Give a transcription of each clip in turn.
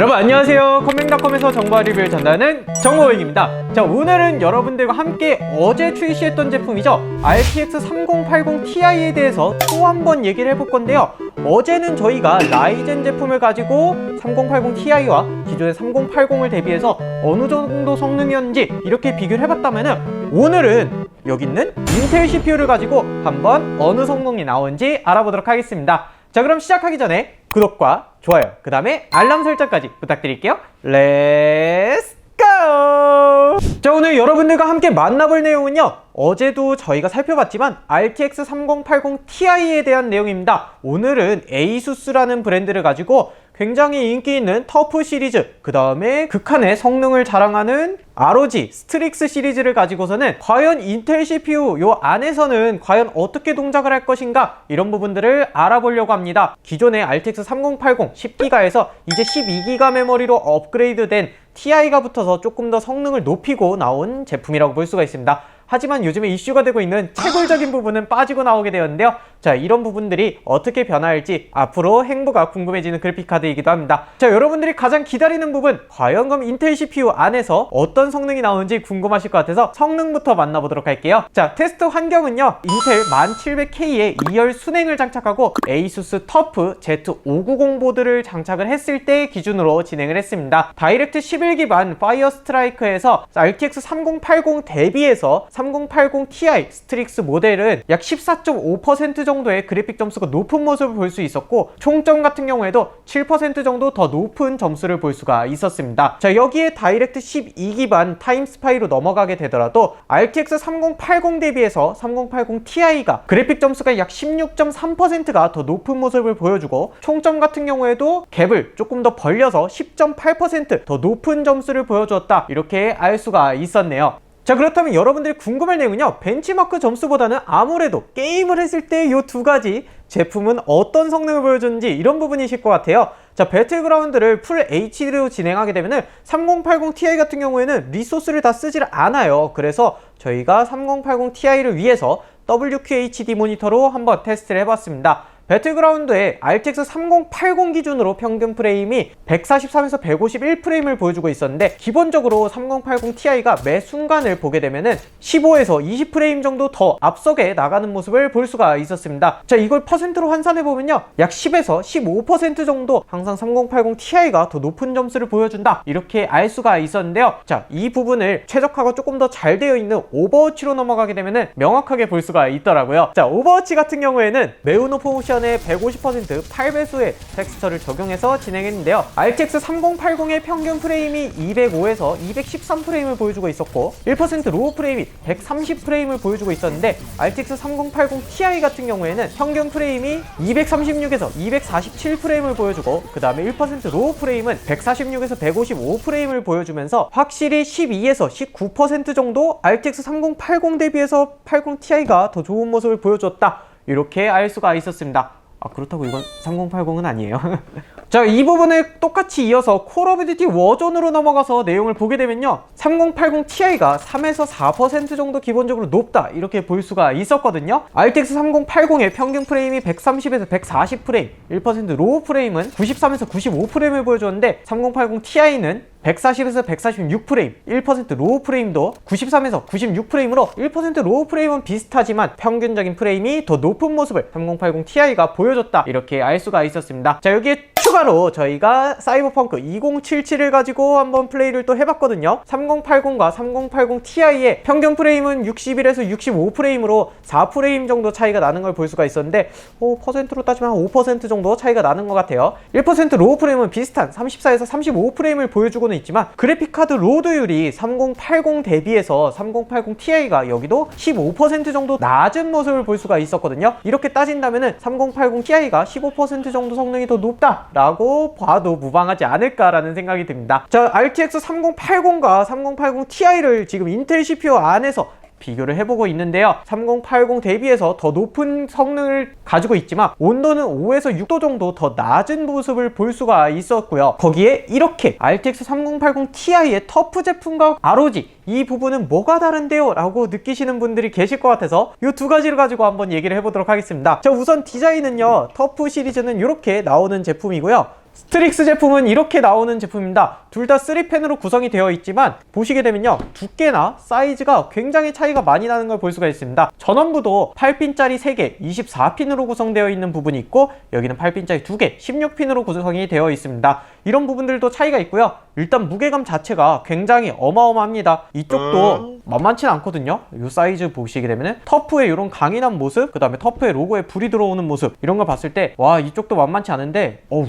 여러분 안녕하세요. 컴맹닷컴에서 정보 리뷰를 전달하는 정보백입니다. 자 오늘은 여러분들과 함께 어제 출시했던 제품이죠. RTX 3080 Ti에 대해서 또 한 번 얘기를 해볼 건데요. 어제는 저희가 라이젠 제품을 가지고 3080 Ti와 기존의 3080을 대비해서 어느 정도 성능이었는지 이렇게 비교를 해봤다면 오늘은 여기 있는 인텔 CPU를 가지고 한번 어느 성능이 나오는지 알아보도록 하겠습니다. 자 그럼 시작하기 전에 구독과 좋아요. 그 다음에 알람 설정까지 부탁드릴게요. 렛츠 고! 자 오늘 여러분들과 함께 만나볼 내용은요 어제도 저희가 살펴봤지만 RTX 3080 Ti에 대한 내용입니다. 오늘은 ASUS라는 브랜드를 가지고 굉장히 인기 있는 터프 시리즈 그 다음에 극한의 성능을 자랑하는 ROG 스트릭스 시리즈를 가지고서는 과연 인텔 CPU 요 안에서는 과연 어떻게 동작을 할 것인가? 이런 부분들을 알아보려고 합니다. 기존의 RTX 3080 10기가에서 이제 12기가 메모리로 업그레이드된 TI가 붙어서 조금 더 성능을 높이고 나온 제품이라고 볼 수가 있습니다. 하지만 요즘에 이슈가 되고 있는 채굴적인 부분은 빠지고 나오게 되었는데요. 자, 이런 부분들이 어떻게 변화할지 앞으로 행보가 궁금해지는 그래픽카드이기도 합니다. 자, 여러분들이 가장 기다리는 부분, 과연 그럼 인텔 CPU 안에서 어떤 성능이 나오는지 궁금하실 것 같아서 성능부터 만나보도록 할게요. 자, 테스트 환경은요, 인텔 1700K의 2열 순행을 장착하고 ASUS 터프 Z590 보드를 장착을 했을 때 기준으로 진행을 했습니다. 다이렉트 11 기반 파이어 스트라이크에서 RTX 3080 대비해서 3080 Ti 스트릭스 모델은 약 14.5% 정도 의 그래픽 점수가 높은 모습을 볼 수 있었고 총점 같은 경우에도 7% 정도 더 높은 점수를 볼 수가 있었습니다. 자 여기에 다이렉트 12기반 타임스파이로 넘어가게 되더라도 RTX 3080 대비해서 3080 Ti가 그래픽 점수가 약 16.3%가 더 높은 모습을 보여주고 총점 같은 경우에도 갭을 조금 더 벌려서 10.8%더 높은 점수를 보여주었다 이렇게 알 수가 있었네요. 자 그렇다면 여러분들이 궁금할 내용은요 벤치마크 점수보다는 아무래도 게임을 했을 때 이 두 가지 제품은 어떤 성능을 보여주는지 이런 부분이실 것 같아요. 자 배틀그라운드를 풀 HD로 진행하게 되면은 3080 Ti 같은 경우에는 리소스를 다 쓰질 않아요. 그래서 저희가 3080 Ti를 위해서 WQHD 모니터로 한번 테스트를 해봤습니다 배틀그라운드의 RTX 3080 기준으로 평균 프레임이 143에서 151프레임을 보여주고 있었는데 기본적으로 3080 Ti가 매 순간을 보게 되면은 15에서 20프레임 정도 더 앞서게 나가는 모습을 볼 수가 있었습니다. 자 이걸 퍼센트로 환산해 보면요 약 10에서 15% 정도 항상 3080 Ti가 더 높은 점수를 보여준다 이렇게 알 수가 있었는데요. 자 이 부분을 최적화가 조금 더 잘 되어 있는 오버워치로 넘어가게 되면은 명확하게 볼 수가 있더라고요. 자 오버워치 같은 경우에는 매우 높은 옵션 옵션에 150% 8배수의 텍스처를 적용해서 진행했는데요. RTX 3080의 평균 프레임이 205에서 213프레임을 보여주고 있었고 1% 로우 프레임이 130프레임을 보여주고 있었는데 RTX 3080 Ti 같은 경우에는 평균 프레임이 236에서 247프레임을 보여주고 그 다음에 1% 로우 프레임은 146에서 155프레임을 보여주면서 확실히 12에서 19% 정도 RTX 3080 대비해서 80 Ti가 더 좋은 모습을 보여줬다. 이렇게 알 수가 있었습니다. 아 그렇다고 이건 3080은 아니에요 자 이 부분을 똑같이 이어서 콜 오브 듀티 워전으로 넘어가서 내용을 보게 되면요 3080 Ti가 3에서 4% 정도 기본적으로 높다 이렇게 볼 수가 있었거든요 RTX 3080의 평균 프레임이 130에서 140프레임 1% 로우 프레임은 93에서 95프레임을 보여줬는데 3080 Ti는 140에서 146프레임, 1% 로우 프레임도 93에서 96프레임으로 1% 로우 프레임은 비슷하지만 평균적인 프레임이 더 높은 모습을 3080 Ti가 보여줬다 이렇게 알 수가 있었습니다. 자 여기에 추가로 저희가 사이버펑크 2077을 가지고 한번 플레이를 또 해봤거든요. 3080과 3080 Ti의 평균 프레임은 61에서 65프레임으로 4프레임 정도 차이가 나는 걸 볼 수가 있었는데 어, 퍼센트로 따지면 한 5% 정도 차이가 나는 것 같아요. 1% 로우 프레임은 비슷한 34에서 35프레임을 보여주고는 있지만 그래픽카드 로드율이 3080 대비해서 3080 Ti가 여기도 15% 정도 낮은 모습을 볼 수가 있었거든요. 이렇게 따진다면은 3080 Ti가 15% 정도 성능이 더 높다 라고 봐도 무방하지 않을까라는 생각이 듭니다. 자, RTX 3080과 3080 Ti를 지금 인텔 CPU 안에서 비교를 해보고 있는데요. 3080 대비해서 더 높은 성능을 가지고 있지만 온도는 5에서 6도 정도 더 낮은 모습을 볼 수가 있었고요. 거기에 이렇게 RTX 3080 Ti의 터프 제품과 ROG 이 부분은 뭐가 다른데요? 라고 느끼시는 분들이 계실 것 같아서 이 두 가지를 가지고 한번 얘기를 해보도록 하겠습니다. 자 우선 디자인은요. 터프 시리즈는 이렇게 나오는 제품이고요. 스트릭스 제품은 이렇게 나오는 제품입니다. 둘 다 3펜으로 구성이 되어 있지만 보시게 되면요. 두께나 사이즈가 굉장히 차이가 많이 나는 걸 볼 수가 있습니다. 전원부도 8핀짜리 3개, 24핀으로 구성되어 있는 부분이 있고 여기는 8핀짜리 2개, 16핀으로 구성이 되어 있습니다. 이런 부분들도 차이가 있고요. 일단 무게감 자체가 굉장히 어마어마합니다. 이쪽도 만만치는 않거든요. 이 사이즈 보시게 되면은 터프의 이런 강인한 모습, 그 다음에 터프의 로고에 불이 들어오는 모습 이런 걸 봤을 때 와 이쪽도 만만치 않은데 어우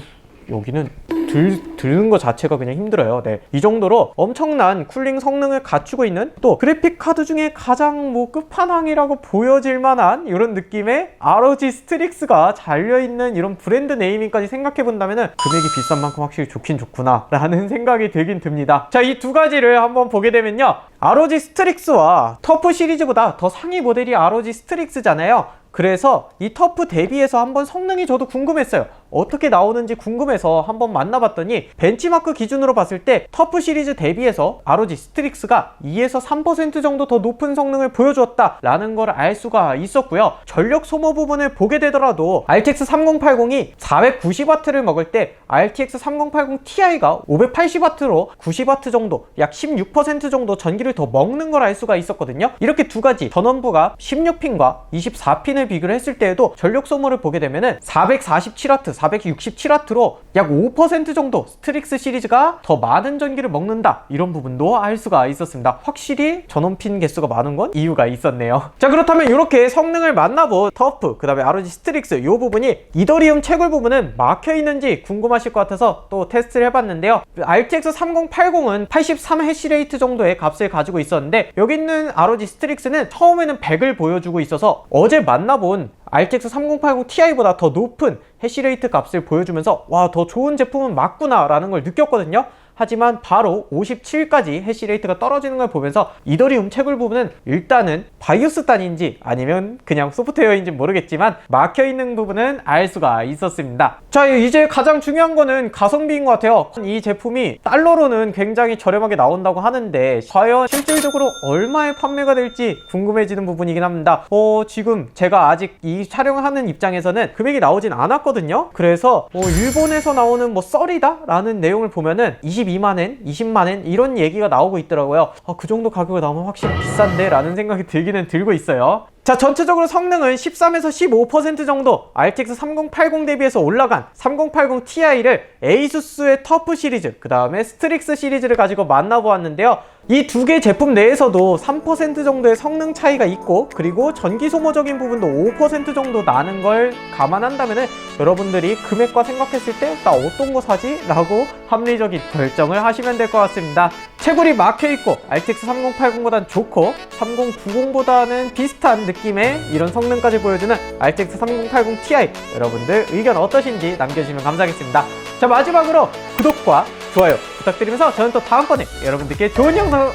여기는 들, 드는 것 자체가 그냥 힘들어요. 네. 이 정도로 엄청난 쿨링 성능을 갖추고 있는 또 그래픽 카드 중에 가장 뭐 끝판왕이라고 보여질 만한 이런 느낌의 ROG 스트릭스가 잘려있는 이런 브랜드 네이밍까지 생각해 본다면은 금액이 비싼 만큼 확실히 좋긴 좋구나 라는 생각이 들긴 듭니다. 자, 이 두 가지를 한번 보게 되면요. ROG 스트릭스와 터프 시리즈보다 더 상위 모델이 ROG 스트릭스잖아요. 그래서 이 터프 대비해서 한번 성능이 저도 궁금했어요. 어떻게 나오는지 궁금해서 한번 만나봤더니 벤치마크 기준으로 봤을 때 터프 시리즈 대비해서 ROG 스트릭스가 2에서 3% 정도 더 높은 성능을 보여주었다라는 걸 알 수가 있었고요. 전력 소모 부분을 보게 되더라도 RTX 3080이 490W를 먹을 때 RTX 3080 Ti가 580W로 90W 정도, 약 16% 정도 전기를 더 먹는 걸 알 수가 있었거든요. 이렇게 두 가지 전원부가 16핀과 24핀을 비교를 했을 때에도 전력 소모를 보게 되면은 447W, 467W로 약 5% 정도 스트릭스 시리즈가 더 많은 전기를 먹는다 이런 부분도 알 수가 있었습니다. 확실히 전원핀 개수가 많은 건 이유가 있었네요. 자 그렇다면 이렇게 성능을 만나본 터프 그 다음에 ROG 스트릭스 이 부분이 이더리움 채굴 부분은 막혀 있는지 궁금하실 것 같아서 또 테스트를 해봤는데요. RTX 3080은 83 해시레이트 정도의 값을 가지고 있었는데 여기 있는 ROG 스트릭스는 처음에는 100을 보여주고 있어서 어제 만나본 RTX 3080 Ti보다 더 높은 해시레이트 값을 보여주면서 와 더 좋은 제품은 맞구나 라는 걸 느꼈거든요 하지만 바로 57까지 해시레이트가 떨어지는 걸 보면서 이더리움 채굴 부분은 일단은 바이오스 단인지 아니면 그냥 소프트웨어인지 모르겠지만 막혀 있는 부분은 알 수가 있었습니다. 자 이제 가장 중요한 거는 가성비인 것 같아요. 이 제품이 달러로는 굉장히 저렴하게 나온다고 하는데 과연 실질적으로 얼마에 판매가 될지 궁금해지는 부분이긴 합니다. 어 지금 제가 아직 이 촬영하는 입장에서는 금액이 나오진 않았거든요. 그래서 뭐 일본에서 나오는 뭐 썰이다 라는 내용을 보면은 22 만엔, 20만엔 이런 얘기가 나오고 있더라고요. 아, 그 정도 가격이 나오면 확실히 비싼데 라는 생각이 들기는 들고 있어요. 자 전체적으로 성능은 13에서 15% 정도 RTX 3080 대비해서 올라간 3080 Ti를 ASUS의 터프 시리즈 그 다음에 스트릭스 시리즈를 가지고 만나보았는데요 이 두 개 제품 내에서도 3% 정도의 성능 차이가 있고 그리고 전기 소모적인 부분도 5% 정도 나는 걸 감안한다면 여러분들이 금액과 생각했을 때 나 어떤 거 사지? 라고 합리적인 결정을 하시면 될 것 같습니다 채굴이 막혀있고 RTX 3080보다는 좋고 3090보다는 비슷한 느낌의 이런 성능까지 보여주는 RTX 3080 Ti 여러분들 의견 어떠신지 남겨주시면 감사하겠습니다. 자 마지막으로 구독과 좋아요 부탁드리면서 저는 또 다음번에 여러분들께 좋은 영상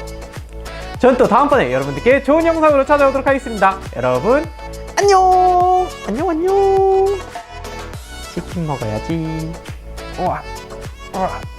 저는 또 다음번에 여러분들께 좋은 영상으로 찾아오도록 하겠습니다. 여러분 안녕! 안녕 안녕! 치킨 먹어야지. 우와 우와